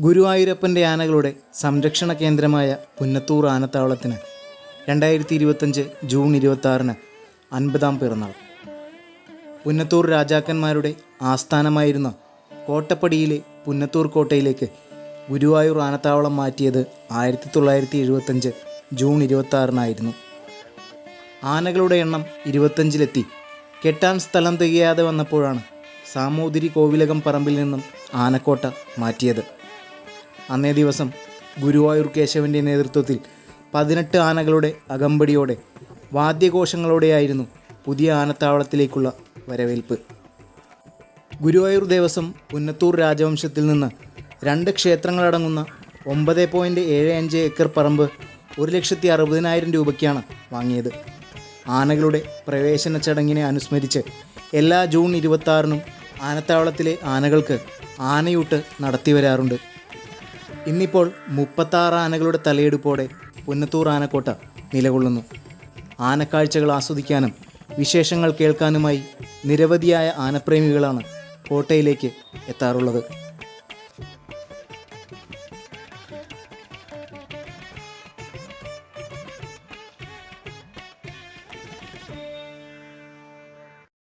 ഗുരുവായൂരപ്പന്റെ ആനകളുടെ സംരക്ഷണ കേന്ദ്രമായ പുന്നത്തൂർ ആനത്താവളത്തിന് രണ്ടായിരത്തി ഇരുപത്തഞ്ച് ജൂൺ ഇരുപത്തി ആറിന് അൻപതാം പിറന്നാൾ. പുന്നത്തൂർ രാജാക്കന്മാരുടെ ആസ്ഥാനമായിരുന്ന കോട്ടപ്പടിയിലെ പുന്നത്തൂർ കോട്ടയിലേക്ക് ഗുരുവായൂർ ആനത്താവളം മാറ്റിയത് ആയിരത്തി തൊള്ളായിരത്തി എഴുപത്തഞ്ച് ജൂൺ ഇരുപത്താറിനായിരുന്നു. ആനകളുടെ എണ്ണം ഇരുപത്തഞ്ചിലെത്തി. കെട്ടാൻ സ്ഥലം തികയാതെ വന്നപ്പോഴാണ് സാമൂതിരി കോവിലകം പറമ്പിൽ നിന്നും ആനക്കോട്ട മാറ്റിയത്. അന്നേ ദിവസം ഗുരുവായൂർ കേശവന്റെ നേതൃത്വത്തിൽ പതിനെട്ട് ആനകളുടെ അകമ്പടിയോടെ വാദ്യഘോഷങ്ങളോടെയായിരുന്നു പുതിയ ആനത്താവളത്തിലേക്കുള്ള വരവേൽപ്പ്. ഗുരുവായൂർ ദേവസ്വം പുന്നത്തൂർ രാജവംശത്തിൽ നിന്ന് രണ്ട് ക്ഷേത്രങ്ങളടങ്ങുന്ന ഒമ്പത് പോയിന്റ് ഏഴ് അഞ്ച് ഏക്കർ പറമ്പ് ഒരു ലക്ഷത്തി അറുപതിനായിരം രൂപയ്ക്കാണ് വാങ്ങിയത്. ആനകളുടെ പ്രവേശന ചടങ്ങിനെ അനുസ്മരിച്ച് എല്ലാ ജൂൺ ഇരുപത്താറിനും ആനത്താവളത്തിലെ ആനകൾക്ക് ആനയൂട്ട് നടത്തി വരാറുണ്ട് ഇന്നിപ്പോൾ മുപ്പത്താറ് ആനകളുടെ തലയെടുപ്പോടെ പുന്നത്തൂർ ആനക്കോട്ട നിലകൊള്ളുന്നു. ആനക്കാഴ്ചകൾ ആസ്വദിക്കാനും വിശേഷങ്ങൾ കേൾക്കാനുമായി നിരവധിയായ ആനപ്രേമികളാണ് കോട്ടയിലേക്ക് എത്താറുള്ളത്.